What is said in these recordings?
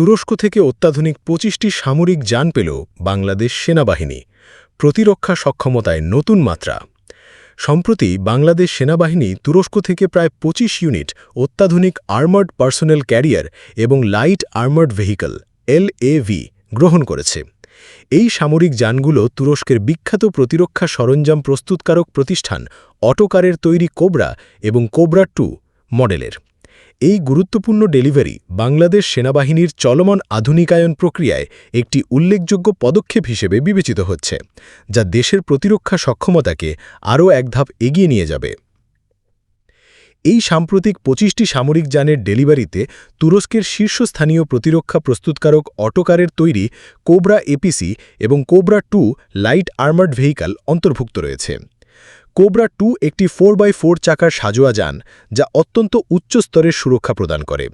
তুরস্ক থেকে অত্যাধুনিক পঁচিশটি সামরিক যান পেল বাংলাদেশ সেনাবাহিনী। প্রতিরক্ষা সক্ষমতায় নতুন মাত্রা। সম্প্রতি বাংলাদেশ সেনাবাহিনী তুরস্ক থেকে প্রায় ২৫ ইউনিট অত্যাধুনিক আর্মার্ড পার্সোনেল ক্যারিয়ার এবং লাইট আর্মার্ড ভেহিকল এলএভি গ্রহণ করেছে। এই সামরিক যানগুলো তুরস্কের বিখ্যাত প্রতিরক্ষা সরঞ্জাম প্রস্তুতকারক প্রতিষ্ঠান অটোকারের তৈরি কোবরা এবং কোবরা টু মডেলের। এই গুরুত্বপূর্ণ ডেলিভারি বাংলাদেশ সেনাবাহিনীর চলমান আধুনিকায়ন প্রক্রিয়ায় একটি উল্লেখযোগ্য পদক্ষেপ হিসেবে বিবেচিত হচ্ছে, যা দেশের প্রতিরক্ষা সক্ষমতাকে আরও এক ধাপ এগিয়ে নিয়ে যাবে। এই সাম্প্রতিক পঁচিশটি সামরিক যানের ডেলিভারিতে তুরস্কের শীর্ষস্থানীয় প্রতিরক্ষা প্রস্তুতকারক অটোকারের তৈরি কোবরা এপিসি এবং Cobra two light armoured vehicle অন্তর্ভুক্ত রয়েছে। কোবরা টু একটি ফোর বাই ফোর চাকার সাজোয়া যান, যা অত্যন্ত উচ্চ স্তরের সুরক্ষা প্রদান করে।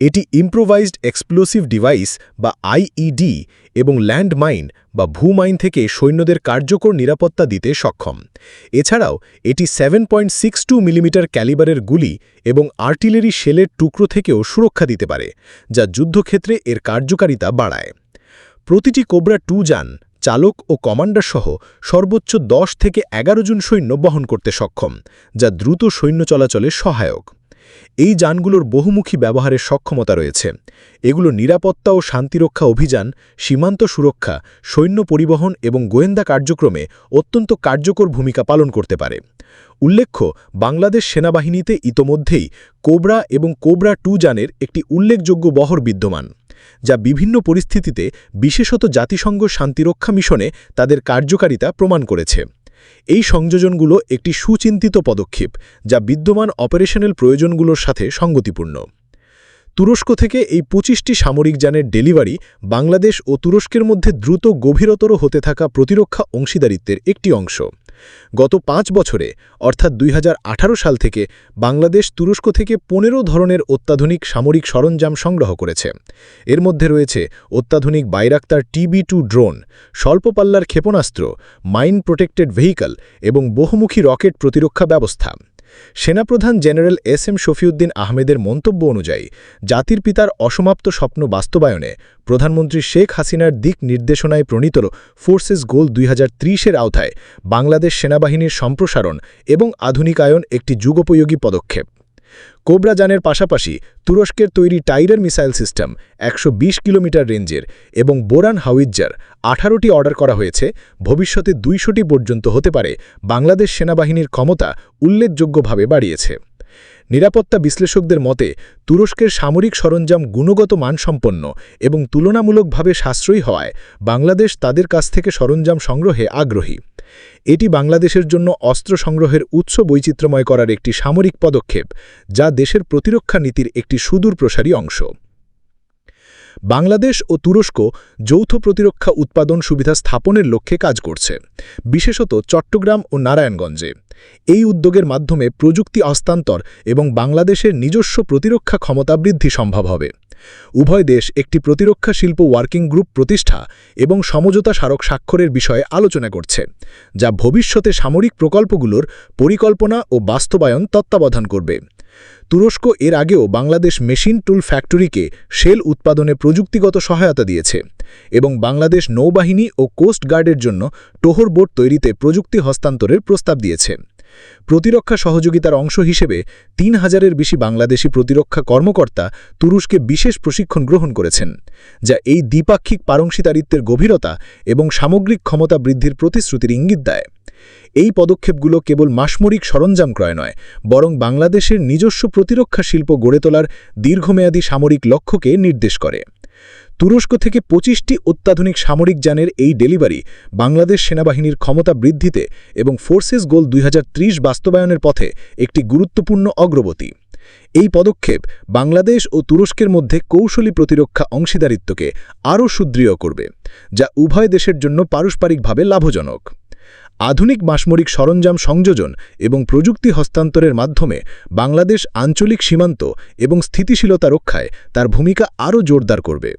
এটি ইম্প্রোভাইজড এক্সপ্লোসিভ ডিভাইস বা আইইডি এবং ল্যান্ডমাইন বা ভূমাইন থেকে সৈন্যদের কার্যকর নিরাপত্তা দিতে সক্ষম। এছাড়াও, এটি seven point six two millimetre ক্যালিবারের গুলি এবং আর্টিলারি শেলের টুকরো থেকেও সুরক্ষা দিতে পারে, যা যুদ্ধক্ষেত্রে এর কার্যকারিতা বাড়ায়। প্রতিটি কোবরা টু যান চালক ও কমান্ডার সহ সর্বোচ্চ দশ থেকে এগারো জন সৈন্য বহন করতে সক্ষম, যা দ্রুত সৈন্য চলাচলে সহায়ক। এই যানগুলোর বহুমুখী ব্যবহারের সক্ষমতা রয়েছে। এগুলো নিরাপত্তা ও শান্তিরক্ষা অভিযান, সীমান্ত সুরক্ষা, সৈন্য পরিবহন এবং গোয়েন্দা কার্যক্রমে অত্যন্ত কার্যকর ভূমিকা পালন করতে পারে। উল্লেখ্য, বাংলাদেশ সেনাবাহিনীতে ইতোমধ্যেই কোবরা এবং কোবরা টু যানের একটি উল্লেখযোগ্য বহর বিদ্যমান। যা বিভিন্ন পরিস্থিতিতে বিশেষত জাতিসংঘ শান্তিরক্ষা মিশনে তাদের কার্যকারিতা প্রমাণ করেছে। এই সংযোজনগুলো একটি সুচিন্তিত পদক্ষেপ, যা বিদ্যমান অপারেশনাল প্রয়োজনগুলোর সাথে সঙ্গতিপূর্ণ। তুরস্ক থেকে এই পঁচিশটি সামরিক যানের ডেলিভারি বাংলাদেশ ও তুরস্কের মধ্যে দ্রুত গভীরতর হতে থাকা প্রতিরক্ষা অংশীদারিত্বের একটি অংশ। গত পাঁচ বছরে, অর্থাৎ দুই হাজার আঠারো সাল থেকে, বাংলাদেশ তুরস্ক থেকে পনেরো ধরনের অত্যাধুনিক সামরিক সরঞ্জাম সংগ্রহ করেছে। এর মধ্যে রয়েছে অত্যাধুনিক বাইরাক্তার টিবি টু ড্রোন, স্বল্পপাল্লার ক্ষেপণাস্ত্র, মাইন প্রোটেক্টেড ভেহিকল এবং বহুমুখী রকেট প্রতিরক্ষা ব্যবস্থা। সেনাপ্রধান জেনারেল এস এম শফিউদ্দিন আহমেদের মন্তব্য অনুযায়ী, জাতির পিতার অসমাপ্ত স্বপ্ন বাস্তবায়নে প্রধানমন্ত্রী শেখ হাসিনার দিক নির্দেশনায় প্রণীত ফোর্সেস গোল দুই এর আওতায় বাংলাদেশ সেনাবাহিনীর সম্প্রসারণ এবং আধুনিকায়ন একটি যুগোপযোগী পদক্ষেপ। কোবরা যানের পাশাপাশি তুরস্কের তৈরি টাইরার মিসাইল সিস্টেম একশো বিশ কিলোমিটার রেঞ্জের এবং বোরান হাউইজার আঠারোটি অর্ডার করা হয়েছে, ভবিষ্যতে দুইশোটি পর্যন্ত হতে পারে, বাংলাদেশ সেনাবাহিনীর ক্ষমতা উল্লেখযোগ্যভাবে বাড়িয়েছে। নিরাপত্তা বিশ্লেষকদের মতে, তুরস্কের সামরিক সরঞ্জাম গুণগত মানসম্পন্ন এবং তুলনামূলকভাবে সাশ্রয়ী হওয়ায় বাংলাদেশ তাদের কাছ থেকে সরঞ্জাম সংগ্রহে আগ্রহী। এটি বাংলাদেশের জন্য অস্ত্র সংগ্রহের উৎস বৈচিত্র্যময় করার একটি সামরিক পদক্ষেপ, যা দেশের প্রতিরক্ষা নীতির একটি সুদূর প্রসারী অংশ। বাংলাদেশ ও তুরস্ক যৌথ প্রতিরক্ষা উৎপাদন সুবিধা স্থাপনের লক্ষ্যে কাজ করছে, বিশেষত চট্টগ্রাম ও নারায়ণগঞ্জে। এই উদ্যোগের মাধ্যমে প্রযুক্তি হস্তান্তর এবং বাংলাদেশের নিজস্ব প্রতিরক্ষা ক্ষমতা বৃদ্ধি সম্ভব হবে। উভয় দেশ একটি প্রতিরক্ষা শিল্প ওয়ার্কিং গ্রুপ প্রতিষ্ঠা এবং সমঝোতা স্মারক স্বাক্ষরের বিষয়ে আলোচনা করছে, যা ভবিষ্যতে সামরিক প্রকল্পগুলোর পরিকল্পনা ও বাস্তবায়ন তত্ত্বাবধান করবে। তুরস্ক এর আগেও বাংলাদেশ মেশিন টুল ফ্যাক্টরিকে শেল উৎপাদনে প্রযুক্তিগত সহায়তা দিয়েছে এবং বাংলাদেশ নৌবাহিনী ও কোস্ট গার্ডের জন্য টোহর বোট তৈরিতে প্রযুক্তি হস্তান্তরের প্রস্তাব দিয়েছে। প্রতিরক্ষা সহযোগিতার অংশ হিসেবে তিন হাজারের বেশি বাংলাদেশি প্রতিরক্ষা কর্মকর্তা তুরস্কে বিশেষ প্রশিক্ষণ গ্রহণ করেছেন, যা এই দ্বিপাক্ষিক পারংশিতারিত্বের গভীরতা এবং সামগ্রিক ক্ষমতা বৃদ্ধির প্রতিশ্রুতির ইঙ্গিত দেয়। এই পদক্ষেপগুলো কেবল মাসমরিক সরঞ্জাম ক্রয় নয়, বরং বাংলাদেশের নিজস্ব প্রতিরক্ষা শিল্প গড়ে তোলার দীর্ঘমেয়াদী সামরিক লক্ষ্যকে নির্দেশ করে। তুরস্ক থেকে পঁচিশটি অত্যাধুনিক সামরিক যানের এই ডেলিভারি বাংলাদেশ সেনাবাহিনীর ক্ষমতা বৃদ্ধিতে এবং ফোর্সেস গোল দুই হাজার ত্রিশ বাস্তবায়নের পথে একটি গুরুত্বপূর্ণ অগ্রগতি। এই পদক্ষেপ বাংলাদেশ ও তুরস্কের মধ্যে কৌশলী প্রতিরক্ষা অংশীদারিত্বকে আরও সুদৃঢ় করবে, যা উভয় দেশের জন্য পারস্পরিকভাবে লাভজনক। আধুনিক মাসমরিক সরঞ্জাম সংযোজন এবং প্রযুক্তি হস্তান্তরের মাধ্যমে বাংলাদেশ আঞ্চলিক সীমান্ত এবং স্থিতিশীলতা রক্ষায় তার ভূমিকা আরও জোরদার করবে।